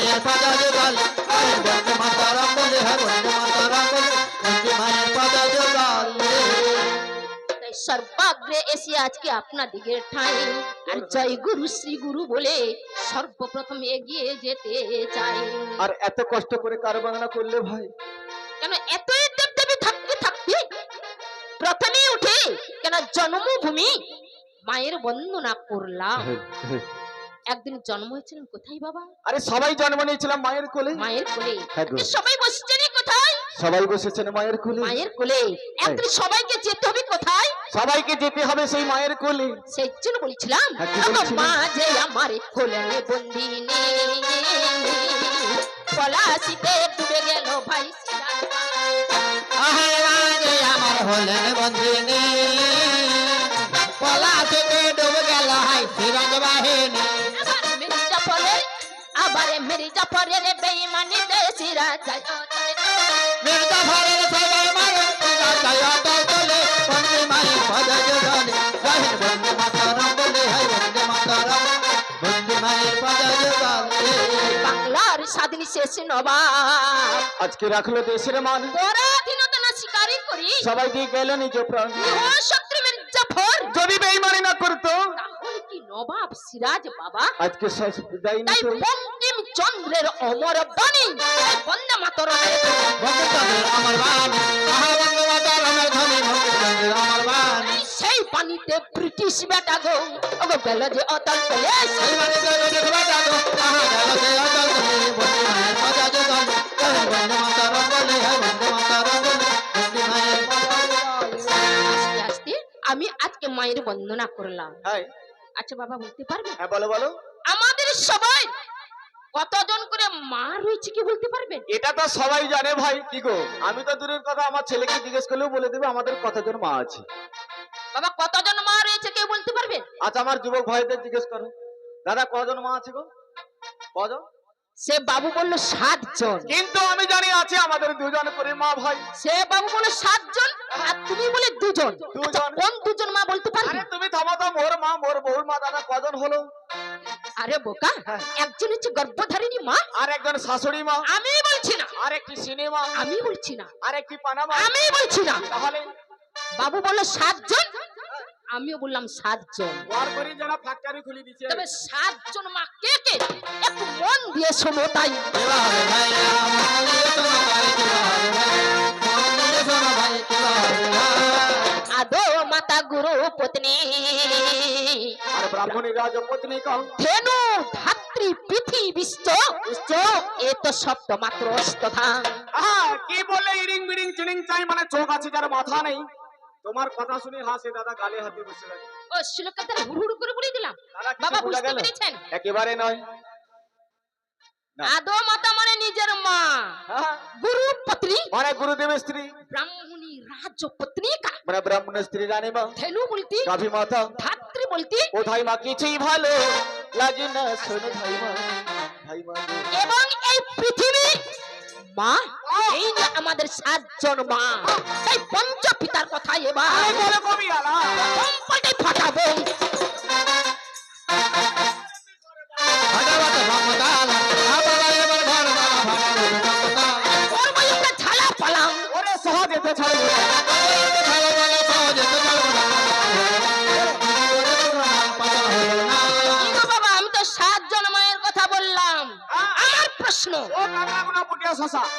মায়ের পাদা জোগাল বন্দে মাতারাম বলে হ্যাঁ বন্দে মাতারাম বলে বন্দে মায়ের পাদা জোগাল সর্বাগ্রে এসে আজকে ঠাঁই। আর জয় গুরু শ্রী গুরু বলে সর্বপ্রথম এগিয়ে যেতে চাই। আর এত কষ্ট করে কার বাংলা করলে ভাই? কেন এতই দেবদেবী থাকতে থাকতে প্রথমে উঠে কেন জন্মভূমি মায়ের বন্দনা করলাম। একদিন জন্ম হয়েছিলেন কোথায় বাবা? আরে সবাই জন্ম নিয়েছিলাম মায়ের কোলে। মায়ের কোলে। হ্যাঁ সবাই বসছেন কোথায়? সবাই বসেছেন মায়ের কোলে। মায়ের কোলে। একদিন সবাইকে যেতে হবে কোথায়? সবাইকে যেতে হবে সেই মায়ের কোলে। সেই জন্য বলেছিলাম হ্যাঁ? মা যে আমার কোলে বন্দিনী পলাশিতে ডুবে গেল ভাই। আমার হলেন বন্দিনী পলা ডুবে গেল হাই সিরাজ বাহিনী। আবার মির্জা পরে রে বেঈমানি যায় মির্জা ভরের সবাই মায়ের পূজা জয় অটল তোলে বন্দে মায়ের পদ জোগালে জয় বন্দে মাতারাম বলে হাই বন্দে মাতারাম বন্দে মায়ের পদ জোগালে বাংলার স্বাধীন শেষ নবাব। আজকে রাখল দেশের মান। পরাধীনতা না স্বীকারই করি। সবাই দিয়ে গেল নিজ প্রাণ। শত্রু মির্জা ফর যদি বেইমানি না করতো নবাব সিরাজ বাবা। আজকে শেষ বিদায় তাই বঙ্কিম চন্দ্রের অমর বাণী। বন্দে ভগবানের আমার বাণী। সেই পানিতে ব্রিটিশ বেটা গো ওগো গেল যে অতল পেলে। এই বাণী জয় দেখবা জানো আহা গেল যে তুমি বন্দে বলে বন্দে আমি আজকে মায়ের বন্দনা করলাম। আচ্ছা বাবা বলতে পারবে? হ্যাঁ বলো বলো। আমাদের সবাই কতজন করে মা রয়েছে কি বলতে পারবে? এটা তো সবাই জানে ভাই কি গো? আমি তো দূরের কথা আমার ছেলেকে জিজ্ঞেস করলেও বলে দেবে আমাদের কতজন মা আছে। বাবা কতজন মা রয়েছে কেউ বলতে পারবে? আচ্ছা আমার যুবক ভাইদের জিজ্ঞেস করো। দাদা কজন মা আছে গো? কজন? সে বাবু বলল সাতজন। কিন্তু আমি জানি আছে আমাদের দুজন করে মা ভাই। সে বাবু বলল সাতজন? আর তুমি বলে দুজন। দুজন। আচ্ছা, কোন দুজন মা বলতে পারবে? আরে তুমি থামো তো মোর মা মোর বহুর মা দাদা কজন হলো? আরে বোকা হ্যাঁ। একজন হচ্ছে গর্ভধারিণী মা। আর একজন শাশুড়ি মা। আমি বলছি না। আর একটি সিনেমা আমি বলছি না। আর একটি পানামা আমি বলছি না। তাহলে? বাবু বলল সাতজন? আমিও বললাম সাতজন। ওয়ার করে যারা ফ্যাক্টরি খুলে দিচ্ছে তবে সাতজন মা কে কে? একটু মন দিয়ে শোনো তাই। আদো মাতা গুরু পত্নী। আর ব্রাহ্মণী রাজপত্নী কাউ ধেনু ধাত্রী পৃথি বিশ্ব বিশ্ব এ তো শব্দ মাত্র তথা কি বলে ইরিং বিরিং চিড়িং চাই মানে চোখ আছে যার মাথা নেই? তোমার কথা শুনে হাসে দাদা গালে হাতে বসে লাগে ও শ্লোকটা হুড় হুড় করে বলে দিলাম। বাবা বুঝতে পেরেছেন? একেবারে নয়। আদো মাতা মানে নিজের মা। হ্যাঁ, গুরু পত্নী? মানে গুরুদেবের স্ত্রী। ব্রাহ্মণী রাজপত্নিকা মানে ব্রাহ্মণের স্ত্রী রানী মা বলতি মাতা। ধাত্রী বলতি। ও ধাই মা কিছুই ভালো লাগে না শোনো ধাই মা ধাই মা এবং এই পৃথিবী মা এই যে আমাদের সাতজন মা তাই পঞ্চ পিতার কথা এবার কবি আলা। সম্পদে ফাটাবো।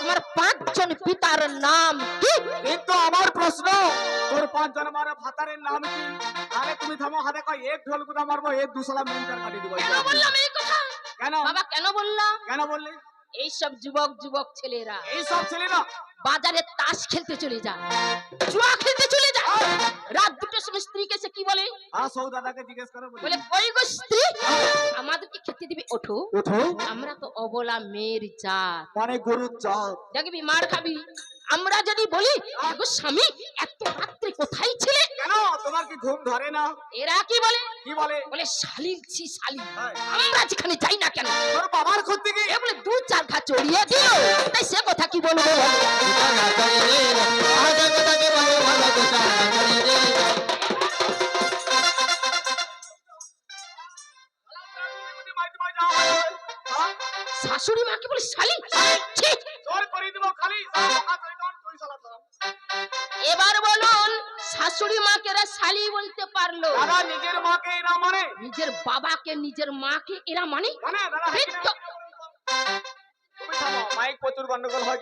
তোমার পাঁচজন পিতার নাম কি? কিন্তু আমার প্রশ্ন তোর পাঁচজন আমার মারে ভাতারের নাম কি? আরে তুমি থামো হাতে কয় এক ঢোল গুদা মারবো এক দুশলা মিনিটার কাটি দিব। কেন বললাম এই কথা? কেন? বাবা কেন বললাম? কেন বললি? এইসব যুবক যুবক ছেলেরা এইসব ছেলেরা ছেলে বাজারে তাস খেলতে চলে যায়। জুয়া খেলতে চলে যায়। রাত দুটোর সময় স্ত্রীকে সে কি বলে? আর সৌ দাদাকে জিজ্ঞেস করো বলে। কই গো স্ত্রী আমাদেরকে খেতে দিবি ওঠো। ওঠো। আমরা তো অবলা মেয়ের জাত। মানে গরুর জাত। দেখবি মার খাবি। আমরা যদি বলি গো স্বামী এত রাত্রে কোথায় ছিলে? কেন? তোমার কি ঘুম ধরে না? এরা কি বলে? কি বলে? বলে শালির ছি শালি হ্যাঁ। আমরা যেখানে যাই না কেন? তোর বাবার ক্ষতি কি এ বলে দু চার ঘা চড়িয়ে দিল তাই সে কথা কি বলব শাশুড়ি মাকে বলে শালি ঠিক জোর করে দিব খালি। শাশুড়ি মাকে এরা শালি বলতে পারল। দাদা নিজের মাকে এরা মানে? নিজের বাবাকে নিজের মাকে এরা মানে? মানে দাদা কি না? বৃদ্ধ- তুমি থামো মাইক প্রচুর গন্ডগোল হয়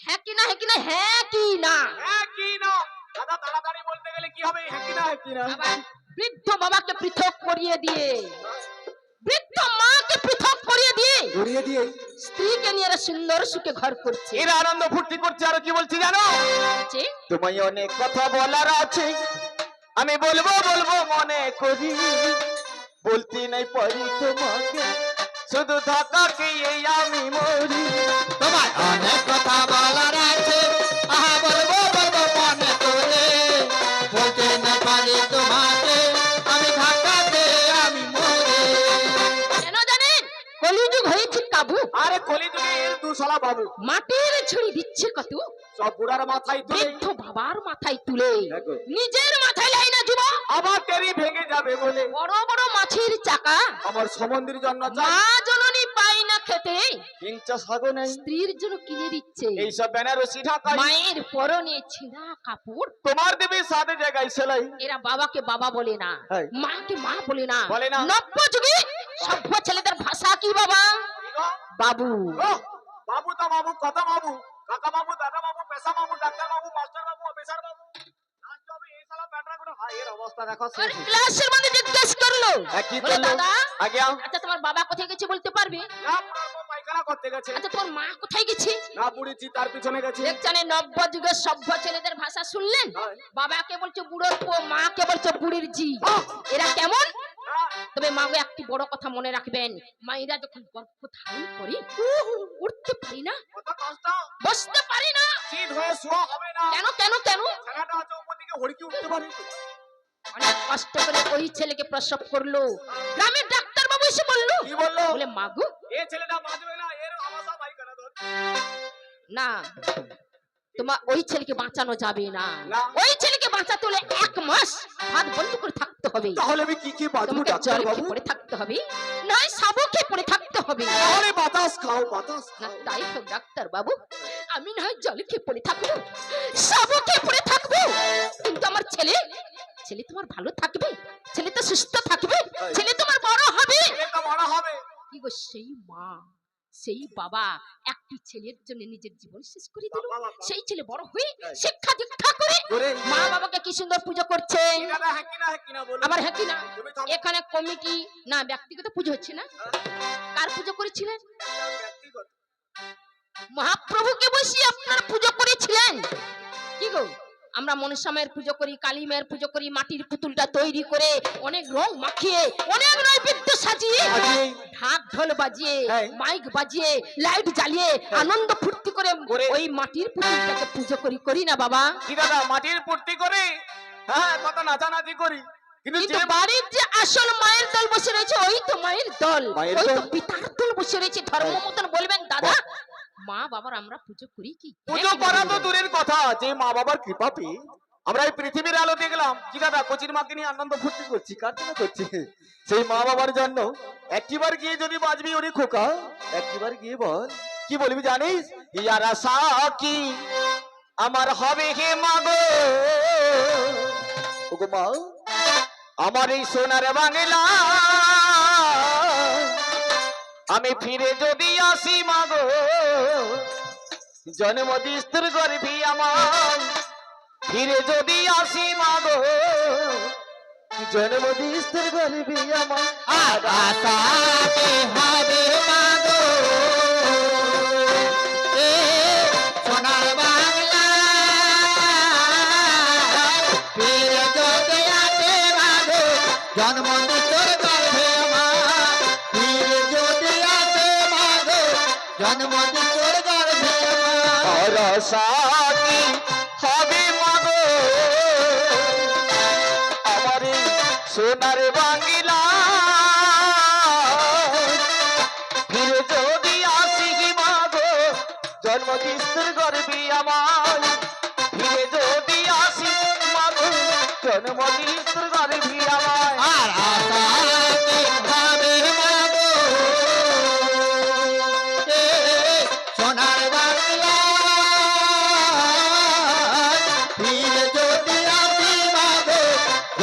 হ্যাঁ কি না হ্যাঁ কি না হ্যাঁ কি না? হ্যাঁ কি না? দাদা তাড়াতাড়ি বলতে গেলে কি হবে? হ্যাঁ কি না হ্যাঁ কি না? বৃদ্ধ বাবাকে পৃথক করিয়ে দিয়ে। বৃদ্ধ মাকে পৃথক করিয়ে দিয়ে। ঘুরিয়ে দিয়ে? স্ত্রীকে নিয়ে এরা সুন্দর সুখে ঘর করছে। এরা আনন্দ ফুর্তি করছে আর কি বলছি জানো? তোমায় অনেক কথা বলার আছে। আমি বলব বলব মনে করি। বলতে নাই পারি তোমাকে। শুধু ধাক্কাকে এই আমি মরি। তোমার অনেক কথা বলার আছে। আহা বলব বলব মনে করে। বলতে না পারি তোমাকে। আমি ধাক্কাতে আমি মরে। কেন জানেন? কলিযুগ হয়েছে কাবু আরে কলি যুগে এর দুশলা বাবু। মাটির ছুরি দিচ্ছে কত? সব বুড়ার মাথায় তুলে। বৃদ্ধ বাবার মাথায় তুলে। নিজের মাথায় লাই না যুবক। আবার তেরি ভেঙে যাবে বলে। বড় বড় মাছের চাকা। আমার সমন্দির জন্য মা জননী পাই না খেতে। হিংসা সাগো নেই। স্ত্রীর জন্য কিনে দিচ্ছে। এইসব বেনারসি ঢাকাই। মায়ের পরনে ছেঁড়া কাপড়। তোমার দেবে সাথে জায়গায় সেলাই। এরা বাবাকে বাবা বলে না। হ্যাঁ। মাকে মা বলে না। বলে না। নব্য যুগে সভ্য ছেলেদের ভাষা কি বাবা? বাবু। বাবু তো বাবু কথা বাবু? কাকা বাবু দাদা বাবু পেশা বাবু ডাক্তার বাবু মাস্টার বাবু অফিসার বাবু। হ্যাঁ, কি। আচ্ছা তোমার বাবা কোথায় গেছে বলতে পারবে? না বাবু পায়খানা করতে গেছে। আচ্ছা তোমার মা কোথায় গেছে? তার পিছনে গেছে। দেখছেন এই নব্য যুগের সভ্য ছেলেদের ভাষা শুনলেন? হ্যাঁ। বাবাকে বলছে বুড়োর পো মাকে বলছে বুড়ির জি এরা কেমন? তবে মাগো একটি বড় কথা মনে রাখবেন। মায়েরা যখন গর্ভ ধারণ করে উঠতে পারি না। বসতে পারি না। কেন কেন কেন? উঠতে পারে। অনেক কষ্ট করে ওই ছেলেকে প্রসব করল। গ্রামের ডাক্তার বাবু এসে বলল কি বলল? বলে মাগু এ ছেলেটা বাঁচবে না এর ধর না তোমার ওই ছেলেকে বাঁচানো যাবে না। ওই ছেলেকে বাঁচাতে হলে এক মাস হাত বন্ধ করে থাকতে হবে। তাহলে আমি কি কি বাঁচবো ডাক্তার বাবু? পড়ে থাকতে হবে। নয় সাবু পড়ে থাকতে হবে। তাহলে বাতাস খাও বাতাস না খাও তাই হোক ডাক্তার বাবু। আমি না হয় জল খেয়ে পড়ে থাকব সাবু পড়ে থাকব। কিন্তু আমার ছেলে ছেলে তোমার ভালো থাকবে ছেলে তো সুস্থ থাকবে ছেলে তোমার বড় হবে। ছেলে তো বড় হবে। কি গো সেই মা। সেই বাবা একটি ছেলের জন্য নিজের জীবন শেষ করে দিল। সেই ছেলে বড় হয়ে শিক্ষা দীক্ষা করে মা। বাবাকে কি সুন্দর পুজো করছে? দাদা হ্যাঁ কিনা হ্যাঁ হ্যাঁ না এখানে কমিটি না ব্যক্তিগত পুজো হচ্ছে না। কার পুজো করেছিলেন? মহাপ্রভুকে বসিয়ে আপনারা পুজো করেছিলেন। কি গো? আমরা মনসা মায়ের পুজো করি কালী মায়ের পুজো করি মাটির পুতুলটা তৈরি করে অনেক রং মাখিয়ে অনেক নৈবেদ্য সাজিয়ে ঢাক ঢোল বাজিয়ে হ্যাঁ। মাইক বাজিয়ে লাইট জ্বালিয়ে আনন্দ ফুর্তি করে। ওই মাটির পুতুলটাকে পুজো করি করি না বাবা? কি দাদা মাটির পূর্তি করে? হ্যাঁ কত নাচানাচি করি। কিন্তু বাড়ির যে আসল মায়ের দল বসে রয়েছে ওই তো মায়ের দল। ওই তো পিতার দল বসে রয়েছে ধর্ম মতন বলবেন দাদা? মা বাবার আমরা পুজো করি কি? পুজো করা তো দূরের কথা যে মা বাবার কৃপা পেয়ে আমরা এই পৃথিবীর আলো দেখলাম। কি দাদা কচির মাকে নিয়ে আনন্দ ফুর্তি করছি? কার জন্য করছি? সেই মা বাবার জন্য। একটিবার গিয়ে যদি বাজবি ওরে খোকা একটিবার গিয়ে বল। কি বলবি জানিস? ইয়ারা সাকি আমার হবে হে মাগো ওগো মা আমার এই সোনার বাংলা আমি ফিরে যদি আসি, মাগো জন্মদিস্তর গর্ভি আমার ফিরে যদি আসি, মাগো জন্মদিস্তর গর্ভি আমার আর আশাতে হবে জন্ম জন্ম তোর গর্ভে। মা আর সাকি হবে মাগো? আমার সোনার বাংলা। ফিরে যদি আসি মাগো জন্মদিস্তর গর্বি আমার ফিরে যদি আসি মাগো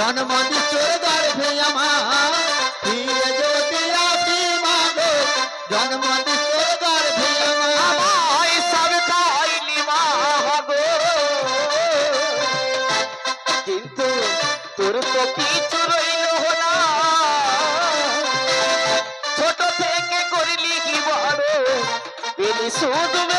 জন্ম দিচ্ছর গর্ভে আমার ফিরে যদি আসি মাগো জন্ম গর্ভে আমার। সব খাইলি মা কিন্তু তোর তো না। ছোট করলি কি শুধু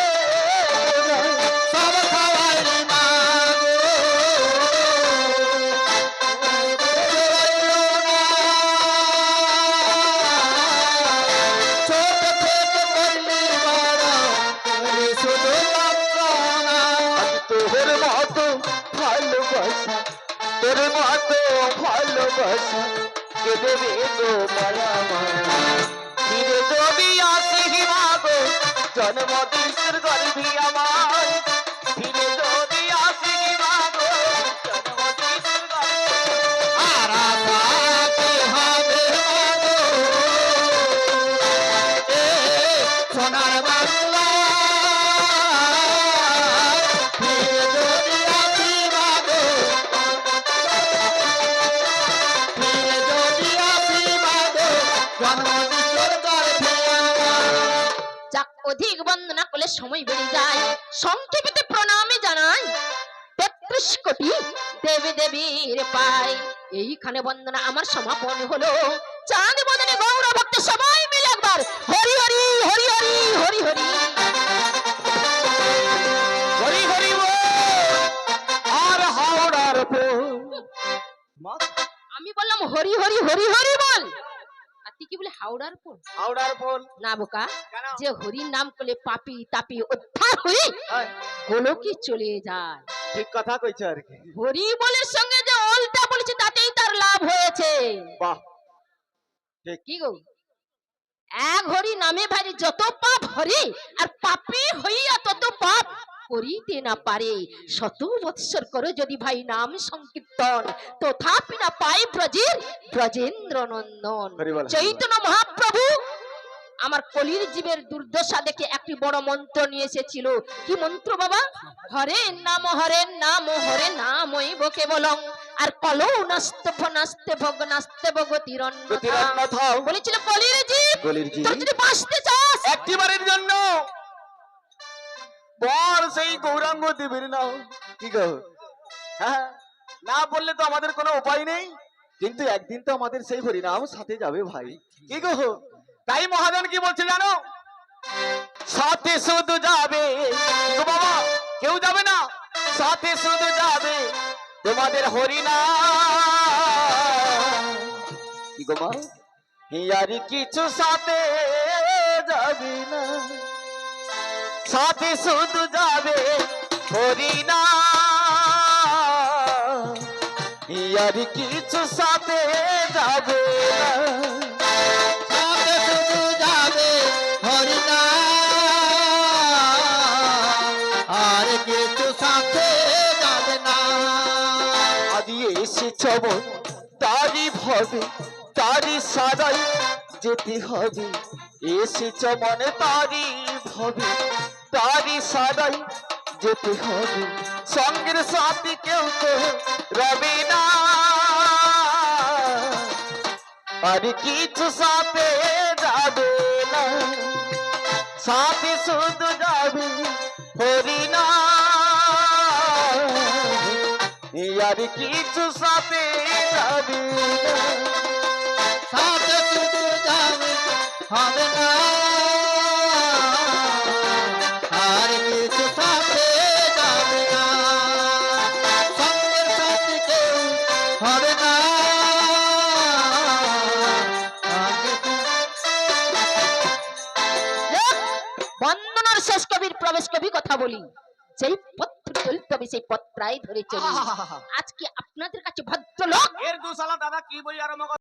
ভালোবাসা কে দেবে গো মায়া মায়া ফিরে যদি আসি মাগো জন্ম দিশের গর্ভী আমার যাক অধিক বন্দনা করলে সময় বেড়ে যায়। সংক্ষেপে প্রণামে জানাই তেত্রিশ কোটি দেবী দেবীর পাই। এইখানে বন্দনা আমার সমাপন হলো। চাঁদ বদনে গৌর ভক্ত সবাই মিলে একবার হরি হরি হরি হরি হরি হরি। হরি হরি আর হাওড়ার আমি বললাম হরি হরি হরি হরি বল। তুই কি বলে হাওড়ার পর হাওড়ার পোল না বোকা যে হরির নাম করলে পাপি তাপি উদ্ধার হয়ে হ্যাঁ, গোলকে চলে যায়। ঠিক কথা কইছো আর কি। হরি বলের সঙ্গে যে অলটা বলেছে তাতেই তার লাভ হয়েছে। বাহ। ঠিক। কি গো? এক হরি নামে ভারি যত পাপ হরি আর পাপি হইয়া তত পাপ করিতে না পারে। শত বৎসর করে যদি ভাই নাম সংকীর্তন তথাপি না পাই ব্রজের ব্রজেন্দ্র নন্দন চৈতন্য মহাপ্রভু আমার কলির জীবের দুর্দশা দেখে একটি বড় মন্ত্র নিয়ে এসেছিল। কি মন্ত্র বাবা? হরে নাম হরে নাম হরে নাম ওই বলং আর কলৌ নাস্তে নাস্তে ভোগ নাস্তে ভগতির বলেছিল কলির জীব তোর যদি বাঁচতে চাস। একটিবারের জন্য বল সেই গৌরাঙ্গ দেবীর নাও কি গো? হ্যাঁ না বললে তো আমাদের কোনো উপায় নেই। কিন্তু একদিন তো আমাদের সেই হরিনাম সাথে যাবে ভাই। কি গো? তাই মহাজন কি বলছে জানো? সাথে শুধু যাবে। বাবা, কেউ যাবে না? সাথে শুধু যাবে তোমাদের হরিনাম। কি গো মা? কিছু সাথে যাবি না। সাথে শুধু যাবে হরিনা। ইয়ারি কিছু সাথে যাবে সাথে আর কিছু সাথে যাবে না। আদি এসে চবন তারি ভবে তারি সারাই যেতে হবে। এসে চমনে তারি ভবে। তারি সারাই যেতে হবে। সঙ্গের সাথে কেউ তো রবে না। আর কিছু সাথে যাবে না। সাথে শুধু যাবে হরিনা আর কিছু সাথে যাবে সাথে শুধু যাবে হবে না। বলি যেই পত্র চলতে হবে সেই পত্রাই ধরে চলি আজকে আপনাদের কাছে ভদ্রলোক এর দুশালা দাদা কি বলি আরম্ভ